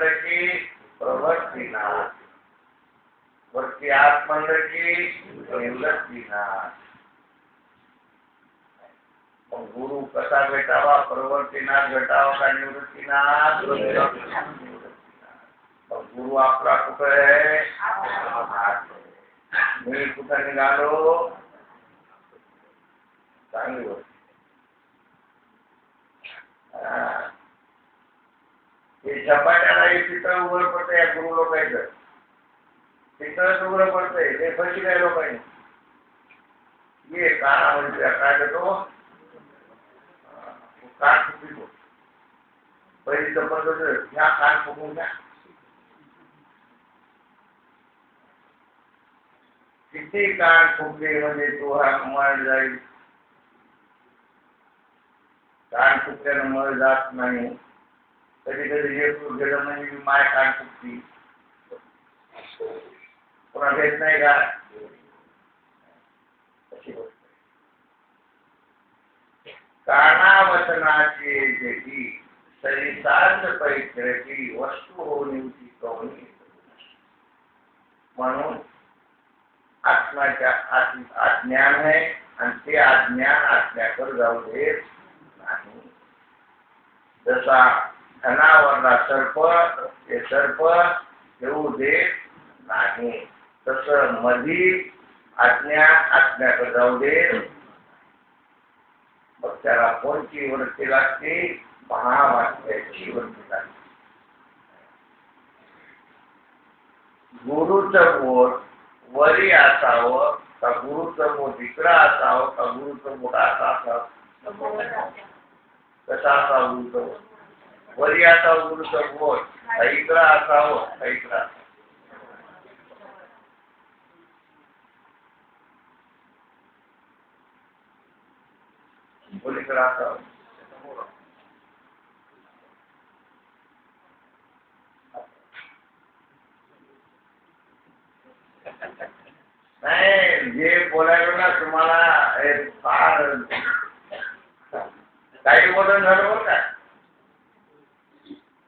आत्मंद प्रवृत्ति नाश वृत्ति आत्मंद प्रवृत्ति नाश और गुरु कसा बेटावा, प्रवृत्ति नाश बेटावा का निवृत्ति नाश और गुरु आप प्राप्त है। मेरे कुछ निकालो चांगली वृत्ति हे झपाट्याला हे पितळ उघड पडतं या गुरु लोकांचं. पितळच उघड पडतंय ते फशी काय लोकांनी? ये काळा म्हणजे काय देतो कान फुकतो पहिली चप्पल कसं ह्या कान फुकून घ्या. किती कान फुकले म्हणजे तो हा मळ जाईल? कान फुकल्यानं मळ जात नाही. कभी कभी ये जगह में भी माया काट सकती थोड़ा बेचने का अच्छी बात કાણાવતનાચે જેથી સરિતાર્થ પરિચરતી વસ્તુ હોની ઉચિતવની म्हणून आत्म्याच्या आज्ञान आहे आणि ते आज्ञान जाऊ देत नहीं। जसा धनावरला सर्प ते सर्प येऊ देत नाही. तस मधी अज्ञान आत्म्याकडे जाऊ देत. मग त्याला कोणची वृत्ती लागते? महावाक्याची वृत्ती लागते. गुरुचं बोट वरी असावं का गुरुचं बोट इकडं असावं का गुरुचं बोट असं असावं? कसा असावं गुरुचं बोट Waliata ugurusa wote haikra asao haikra ulikra asao नहीं ये बोलेगा ना तुम्हारा फार काही बोलून झालं बरं का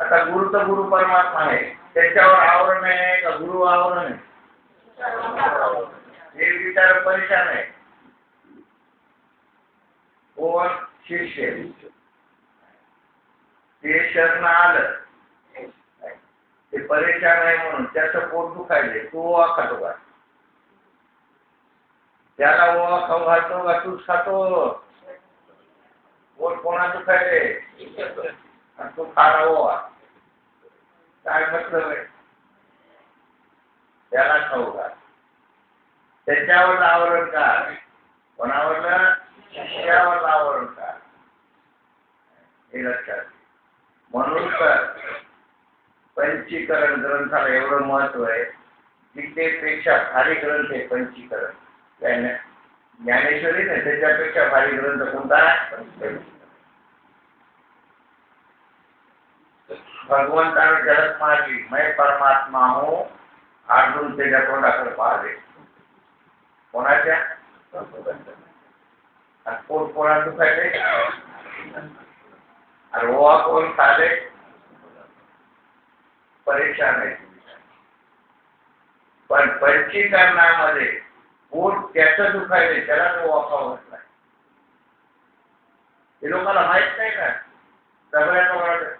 आता गुरु तर गुरु परमात्मा आहे. त्याच्यावर आवरण आहे का गुरु आवरण आहे? हे विचार परेशान आहे. कोण? शिष्य. ते शरण आलं. ते परेशान आहे म्हणून त्याचं पोट दुखायले तू. ओवा खातो का? त्याला ओवा खाऊ घालतो का? तूच खातो. पोट कोणा दुखायले तू खाला ओवा. काय मतलब आहे त्याला खाऊ त्याच्यावर आवरण का कोणावरलं शिष्यावर आवरण का हे लक्षात म्हणून तर पंचीकरण ग्रंथाला एवढं महत्त्व आहे गीतेपेक्षा भारी ग्रंथ आहे पंचीकरण. ज्ञानेश्वरी नाही त्याच्यापेक्षा भारी ग्रंथ कोणता? भगवंता ઝડપ મારી મેં પરમાત્મા હું अर्जुन तेजा तोंडाकडे पाहावे कोणाच्या पोट परीक्षा नाही पण परिचिकरणामध्ये पोट त्याचं तो वाफा होत नाही हे। लोकांना माहित का सगळ्यांना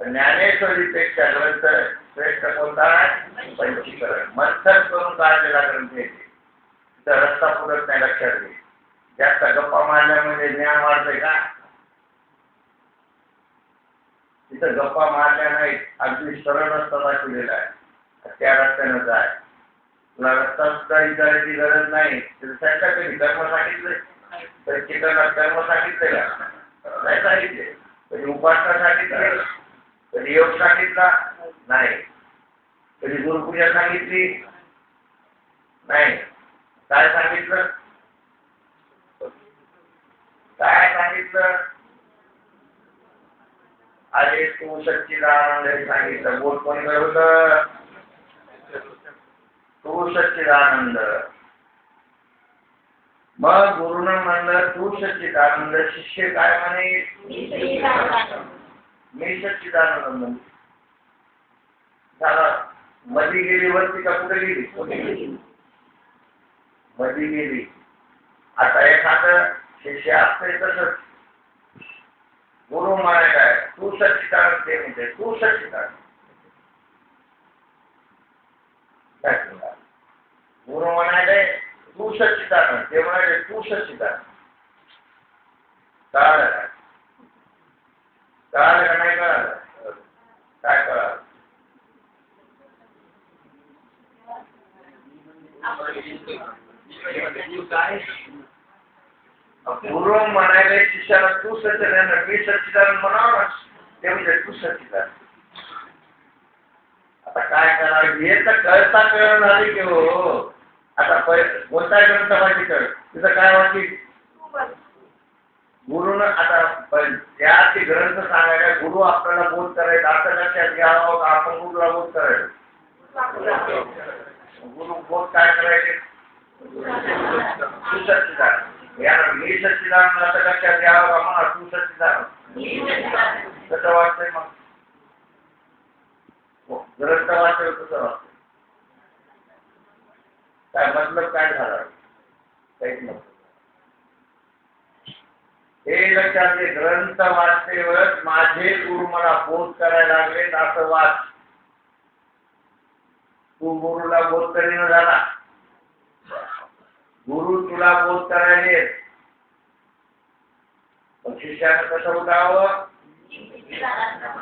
ज्ञानेश्वरीपेक्षा ग्रंथ श्रेष्ठ कोणता? पंचीकरण. मंथन करून काढलेला ग्रंथ येते तिथं रस्ता पुरत नाही लक्षात घे. जास्त गप्पा मारल्यामध्ये म्हणजे ज्ञान वाढतंय का? तिथं गप्पा मारल्या नाही अगदी सरळ रस्ता दाखवलेला आहे. त्या रस्त्यानं जाय. तुला रस्ता सुद्धा विचारायची गरज नाही. त्याच्या कधी कर्म सांगितले तर चिकनात कर्म सांगितले का? नाही सांगितले म्हणजे कधी उपासना सांगितले. कधी योग सांगितला नाही कधी गुरुपूजा सांगितली नाही काय सांगितलं काय सांगितलं अरे तू सच्चिदानंद सांगितलं बोल कोणी होत तू सच्चिदानंद मग गुरुनं म्हणलं तू सच्चिदानंद शिष्य काय म्हणे मी सच्चिदानंद झाला मधी गेली वरती का कुठे गेली? मधी गेली. आता एखादं शिष्य असते तसंच. गुरु म्हणायला आहे तू सच्चिदानंद ते म्हणजे तू सच्चिदानंद. गुरु म्हणाले तू सच्चिदानंद. ते म्हणाले तू सच्चिदानंद. कळालं काय नाही कळालं काय कळालं गुरु म्हणायला शिष्याला तू सच्चिदानंद मी सच्चिदानंद म्हणावं ते म्हणजे तू सच्चिदानंद आता काय करावं? हे तर कळता कळण झाली की हो आता कोणता ग्रंथ वाची कळ तिथं काय वाची गुरुनं आता त्याचे ग्रंथ सांगायला गुरु आपल्याला बोध करायचा असं लक्षात घ्यावं का आपण गुरुला बोध करायचं. गुरु बोध काय करायचे? तू या याला मी सच्चिदान असं लक्षात घ्यावं का म्हणा तू सच्चिदान कसं वाटतंय मग? हो, ग्रंथ वाचलं कसं वाटतं काय मतलब काय झालं? काहीच मतलब हे लक्षात घे. ग्रंथ वाचतेवर माझे गुरु मला बोध करायला लागले. असं वाच. तू गुरुला बोध करीन झाला गुरु तुला बोध करायले शिष्यानं कसं उठावं?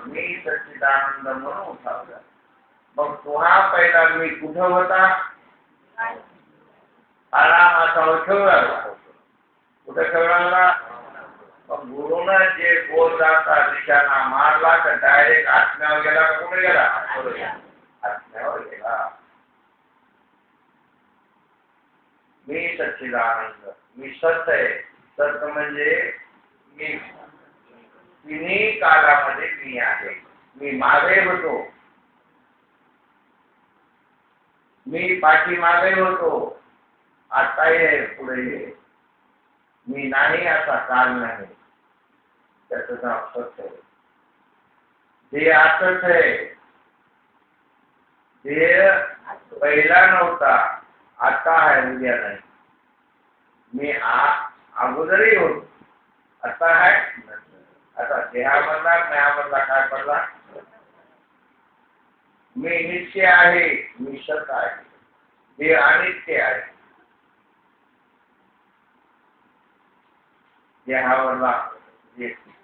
मी सच्चिदानंद म्हणून उठावलं. मग तुहा पहिला मी कुठं होता? आरामाचा ठेवला कुठं ठेवला? गुरुनं जे बोधाचा दिशाना मारला तर डायरेक्ट आत्म्यावर गेला का कुठे गेला आत्म्यावर गेला मी सच्चिदानंद मी सत आहे सत म्हणजे मी। तिन्ही कालामध्ये मी आहे। मी मागे होतो। मी पाठीमागे होतो। आता ये पुढे ये मी नाही असा काल नाही. नाव सत्य आहे जे आतच आहे जे पहिला नव्हता आता आहे उद्या नाही। मी अगोदरही होतो आता आहे आता देहामधला ज्ञामधला काय पडला मी नित्य आहे मी सत आहे हे अनित्य आहे देहावरला जे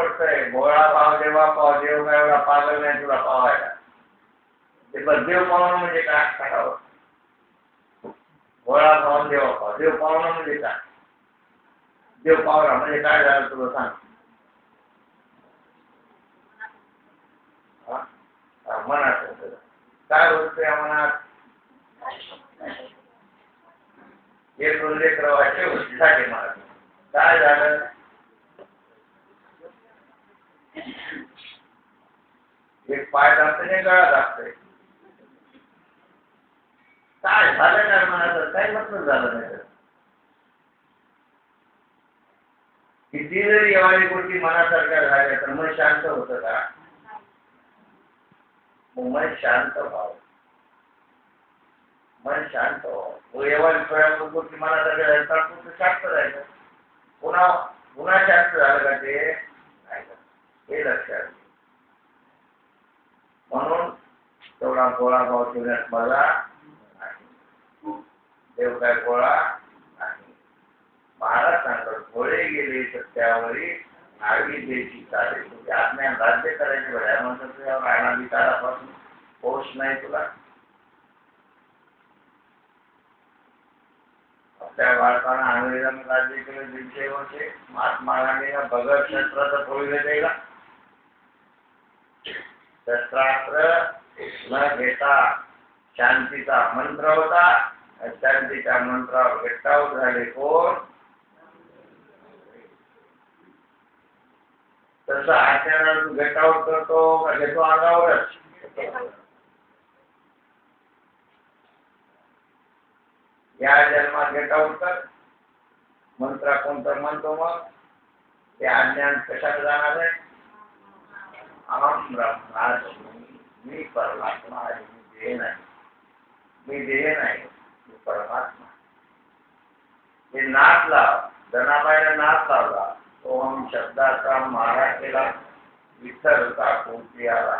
पडतंय भोळा पाव देवा पाव देव काय एवढा पागल नाही तुला पावायला ते देव पावणं म्हणजे काय सांगावं भोळा पाहून देवा पाव देव पावणं म्हणजे काय देव पावला म्हणजे काय झालं तुला सांग मनात होतं. काय होत या मनात हे दोन लेकरं व्हायचे होतीसाठी मला काय झालं एक पाय दाबते नाही गळा दाबते काय झालं काय म्हणायचं काय मतलब झालं नाही किती जरी एवढी गोष्टी मनासारख्या झाल्या तर मन शांत होतं का? मन शांत व्हावं. मन शांत व्हावं. एवढी थोड्या गोष्टी मनासारख्या झाल्या तर शांत राहायचं. पुन्हा पुन्हा शांत झालं का ते? हे लक्षात म्हणून तेवढा गोळा भाव ठेवण्यात मला नाही. देव काय गोळा नाही. महाराज सांगतात गोळे गेले सत्यावरी नावी देशी चाले. म्हणजे आज्ञा राज्य करायचे बऱ्या म्हणतात राहणार राणाधिकारापासून पोष नाही तुला. त्या भारतानं अंग्रेजांनी राज्य केलं दीडशे वर्षे. महात्मा गांधीनं भगत शस्त्राचं पोळीले द्यायला शस्त्रास्त्र न घेता शांतीचा मंत्र होता आणि शांतीच्या मंत्रावर गेटावर झाले कोण तसं आचरण गेटावर करतो का घेतो अंगावरच या जन्मात कर मंत्र कोणतं म्हणतो मग ते अज्ञान कशात जाणार आहे अहम ब्रह्मास्मी परमात्मा आहे मी देह नाही मी परमात्मा। हे नाच लाव जनाबाईने नाच लावला ओम शब्दाचा मारा केला विठ्ठल काकून आला.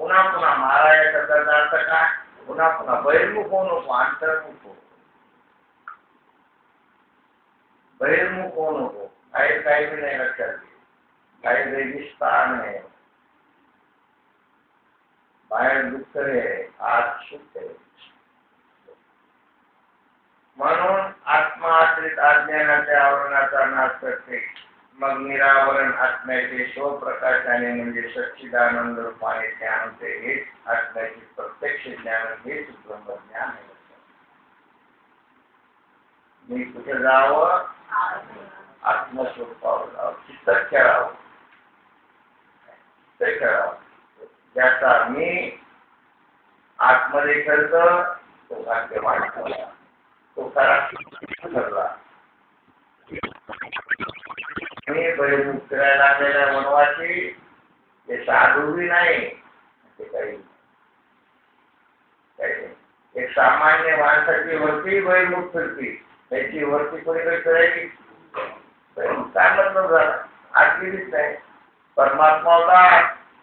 पुन्हा पुन्हा मारा या शब्दाचा अर्थ काय पुन्हा बहिर्मुख होऊ नको अंतर्मुख हो बहिर्मुख होऊ नको काही काही बी नाही लक्षात घे काही रेगिस्तान आहे. बाहेर दुःख आहे आत सुख आहे म्हणून आत्मा आश्रित अज्ञानाच्या आवरणाचा नाश करते. मग निरावरण आत्म्याचे स्वप्रकाशाने म्हणजे सच्चिदानंद रूपाने ज्ञान होते, हेच आत्म्याचे प्रत्यक्ष ज्ञान, हेच ब्रह्मज्ञान आहे. मी कुठे जावं? आत्मस्वरूपावर जावं. चित्त खेळावं. चित्त खेळावं. ज्याचा मी आतमध्ये खेळतो तो भाग्यवान ठरला तो खरा ठरला. मी बहिर्मुख फिरायला लागलेल्या वनवासी ते साधूही नाही ते काही काही एक सामान्य माणसाची वरती बहिर्मुख फिरती त्याची वरती कोणीकडे फिरायची बहिर्मुख काय मतलब झाला आत नाही परमात्मा होता.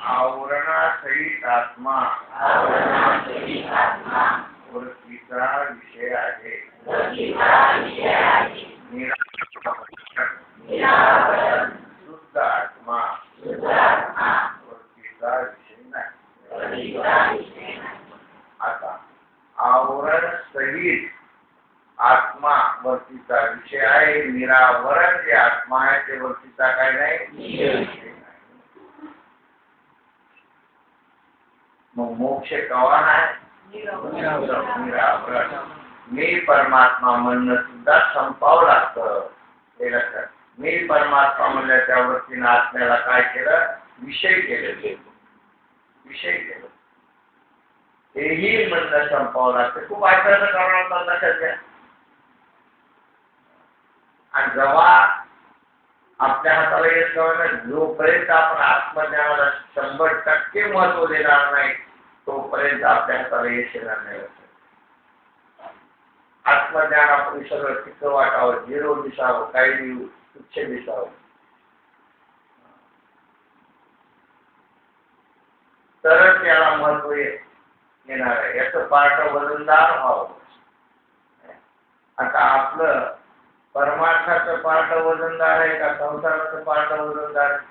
आवरणासहित आत्मा वृत्तीचा विषय आहे. शुद्ध आत्मा वृत्तीचा विषय नाही. आता आवरण सहित आत्मा वरतीचा विषय आहे. निरावरण जे आत्मा ते वरतीचा काय नाही मग मोक्ष कवा नाही मी परमात्मा म्हणणं सुद्धा संपावं लागतं हे लक्षात मी परमात्मा म्हणल्याच्या वृत्तीनं आत्म्याला काय केलं विषय केले विषय केलं तेही म्हणणं संपावं लागतं खूप ऐकायचं कारण होतं लक्षात घ्या आणि जेव्हा आपल्या हाताला येत नाही जोपर्यंत आपण आत्मज्ञानाला शंभर टक्के महत्त्व देणार नाही. तोपर्यंत आपल्या हाताला यश येणार नाही. आत्मज्ञान आपण सगळं तिथं वाटावं झिरो दिसावं काही तुच्छ दिसावं. तरच त्याला महत्त्व येणार आहे. याचं पार्ट वजनदार व्हावं. आता आपलं परमार्थाचं पार्ट वजनदार आहे का संसाराचं पार्ट वजनदार आहे?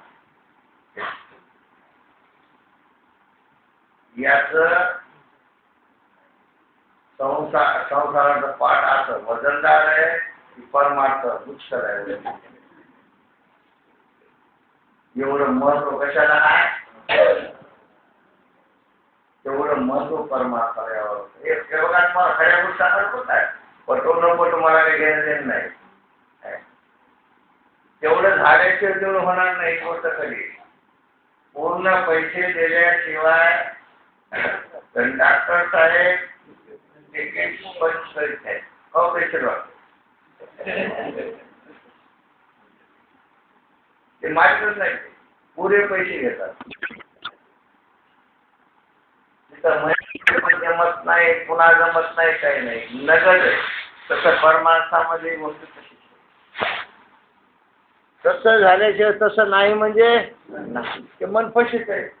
याच संसार संसाराचं पाठ असं वजनदार आहे की परमार्थ दुष्कर आहे. एवढं महत्त्व कशाला आहे? तेवढं महत्त्व परमार्थाला यावं हे हे बघा तुम्हाला खऱ्या गोष्टी होत आहे. पटो पण तुम्हाला काही घेणं देणं नाही. तेवढं झाल्याशिवाय तेवढं होणार नाही गोष्ट कधी पूर्ण पैसे दिल्याशिवाय कंडक्टर साहेब तिकीट करीत पैसे ते माहितच नाही. पुरे पैसे घेतात. तिथं जमत नाही पुन्हा जमत नाही काही नाही. नगद आहे. तसं परमार्थामध्ये गोष्ट तशी. तसं झाल्याशिवाय तसं नाही म्हणजे ते मन फशीत आहे.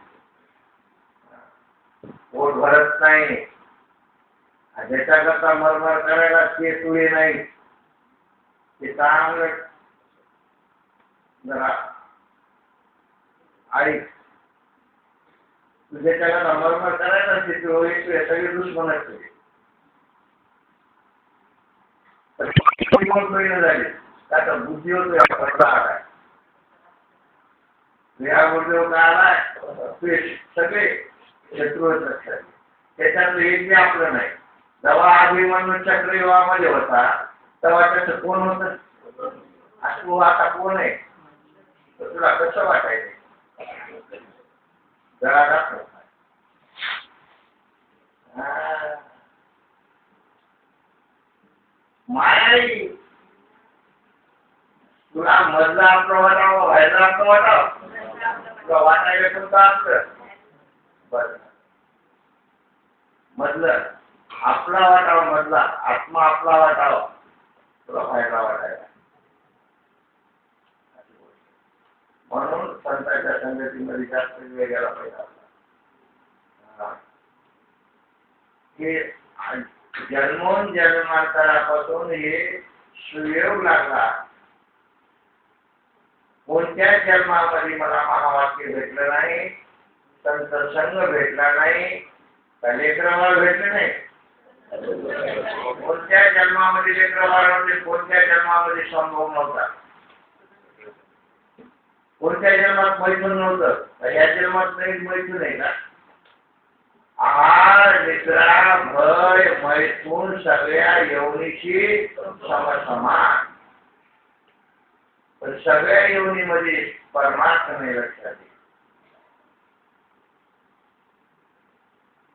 पोट भरत नाही. आणि ज्याच्याकरता मरमर करायला ते तुळे नाही. ते चांगलं. जरा. आई. तुझ्या मरमर करायला ते तुळे तुझे सगळे दुश्मनच तुझे झाली. त्याचा बुद्धी होतो या आलाय. या बुद्धी काय आलाय. ते सगळे शत्रू लक्षात त्याच्यात एक आपलं नाही. जेव्हा अभिमन्यू चक्रव्यूहामध्ये होता तेव्हा त्याचं कोण होत? अश्रू आता कोण आहे? तर तुला कसं वाटायचं? जरा दाखव. मायाई. तुला मधला आपलं वाटावं व्हायला आपलं वाटावं तुला वाटायला तुमचं आपलं मधलं. आपला वाटावा मधला. आत्मा आपला वाटावा. तुला फायदा वाटायला. म्हणून संतांच्या संगतीमध्ये जास्त वेळ गेला पाहिजे हे जन्मोन जन्मांतरापासून हे सुयोग लागला. कोणत्या जन्मामध्ये मला महावाक्य भेटलं नाही संत संघ भेटला नाही का लेकरावर भेटले नाही. कोणत्या जन्मामध्ये लेकरावर म्हणजे कोणत्या जन्मामध्ये संभव नव्हता. कोणत्या जन्मात मैथून नव्हतं. या जन्मात नाही मैथून आहे ना. आहार निद्रा भय मैथून सगळ्या यवनीशी समसमान. पण सगळ्या योनीमध्ये परमात्मा नाही लक्षात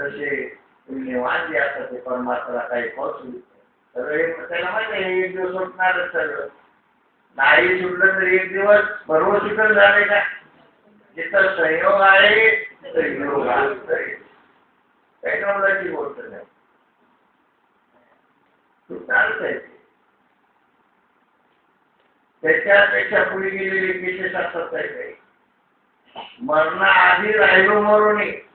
तसे पुण्यवान जे असतात ते परमात्माला काही पोहोचू नाही. त्याला माहिती आहे एक दिवस सुटणारच सगळं. नाही सुटलं तर एक दिवस बरोबर सुटलं झाले का? जिथं संयोग आहे योग असतंय. काही गोष्ट नाही. सुटणारच आहे त्याच्यापेक्षा पुढे गेलेले विशेष असतात काही काही. मरणाआधी राहिलो मरून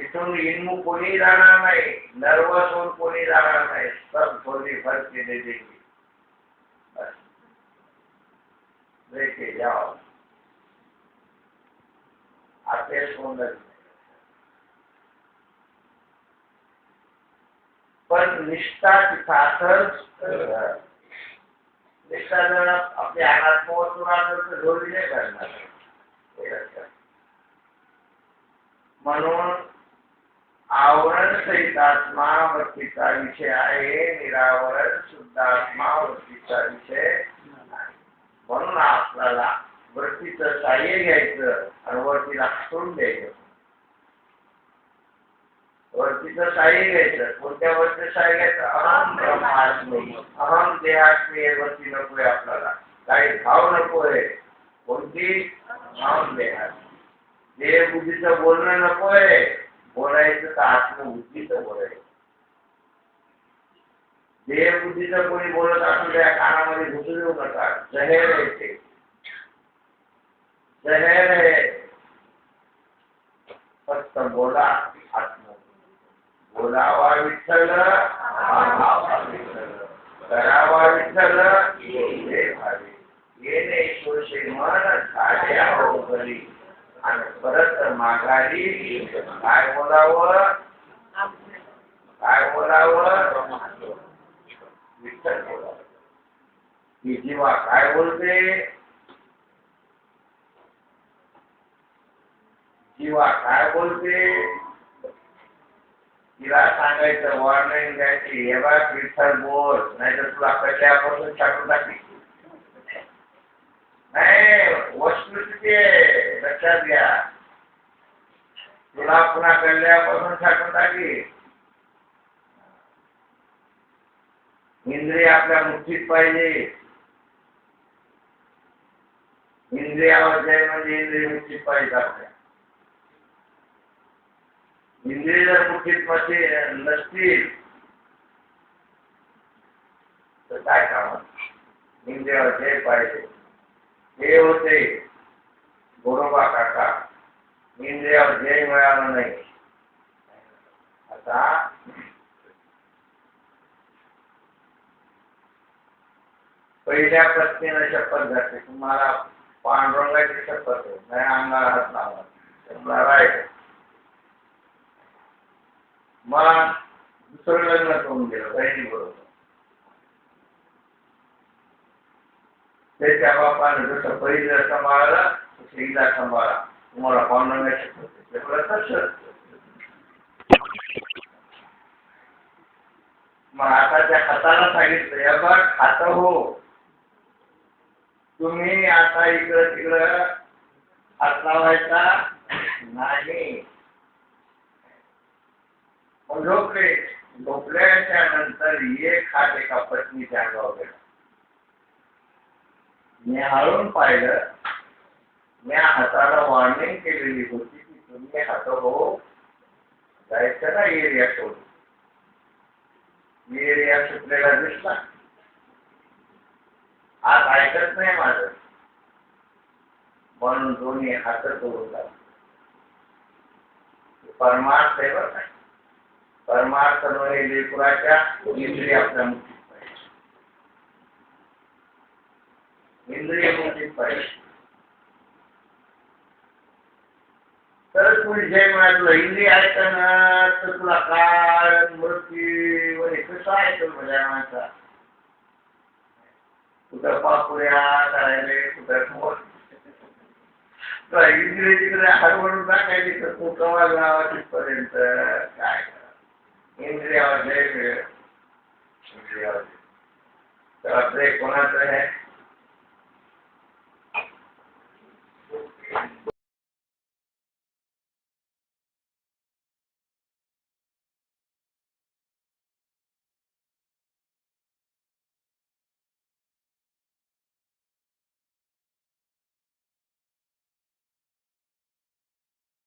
तिथून हिंदू कोणी जाणार नाही, नर्वस होऊन कोणी जाणार नाही, सब थोडी फ़र्क केले देखील लेके जाओ आपके निष्ठा के साथ निष्ठा जर आप अपने आत्मवस्तु जोड़ी नहीं म्हणून आवरण सहित आत्मा वृत्तीचा विषय आहे निरावरण शुद्ध आत्मा वृत्तीचा विषय म्हणून आपल्याला वृत्तीचं साह्य घ्यायचं आणि वरतीला सोडून द्यायचं वरतीचं साह्य घ्यायचं कोणत्या वरती साह्य घ्यायचं अहम ब्रह्मास्मी अहम देहास्मी हे वरती नकोय आपल्याला काही भाव नकोय कोणती अहम देहास्मी देह बुद्धीचं बोलणं नकोय हो रहे थे तो आत्म से हो रहे देह बुद्धीचं कोणी बोलत असू द्या, कानामध्ये घुसू देऊ नका. जहेर आहे ते. जहेर आहे. फक्त बोला आत्म बोलावा विठ्ठल करावा विठ्ठल हे भावे. येणे शोषे मन, झाले आहो घरी माघारी काय बोलावं काय बोलावं विठ्ठल बोलावं जीवा काय बोलते जीवा काय बोलते तिला सांगायचं वॉर्निंग द्यायची हे बघ विठ्ठल बोल नाहीतर तुला पहिल्यापासून छाटून टाकली नाही वस्तुस्थिती आहे लक्षात घ्या तुला पुन्हा कळल्यापासून छाटून टाकली इंद्रिय आपल्या मुठीत पाहिजे इंद्रियावर जय म्हणजे इंद्रिय मुठीत पाहिजे आपल्या इंद्रिय जर मुठीत मध्ये नसतील तर काय काम इंद्रियावर जय पाहिजे हे होते गोरोबा काका इंद्रियावर जय मिळालं नाही। आता पहिल्या पत्नीनं शपथ घातली तुम्हाला पांडुरंगाची शपथ आहे नाही अंगाला हात लावा शपला राहील मग दुसरं लग्न करून गेलं बहिणी बरोबर त्याच्या बापानं जसं पहिलं सांभाळलं तसं हिला सांभाळा तुम्हाला पांडुरंगाची शपथ आहे. ते तसंच मग आता त्या हाताला सांगितलं या बघ खात हो. तुम्ही आता इकडं तिकडं हात लावायचा नाही. मग झोपले. झोपल्याच्या नंतर एक हात एका पत्नीच्या अंगावर गेला मी पाहिलं मी हाताला वॉर्निंग केलेली होती की तुम्ही हात हो। जायचं ना एरिया सोडून एरिया परमार्थ आहे बरं परमार्थ नव्हे इंद्रिय आपल्या पाहिजे इंद्रिय पुढे जय म्हणा तुला तुला काळ मृत्यू वगैरे कसं ऐकल माझ्या कुठं पापुऱ्या करायले कुठं समोर तिकडे हरवडून टाकायची तर तू कमाल गावा तिथपर्यंत काय इंद्रियावर जय कोणाचं आहे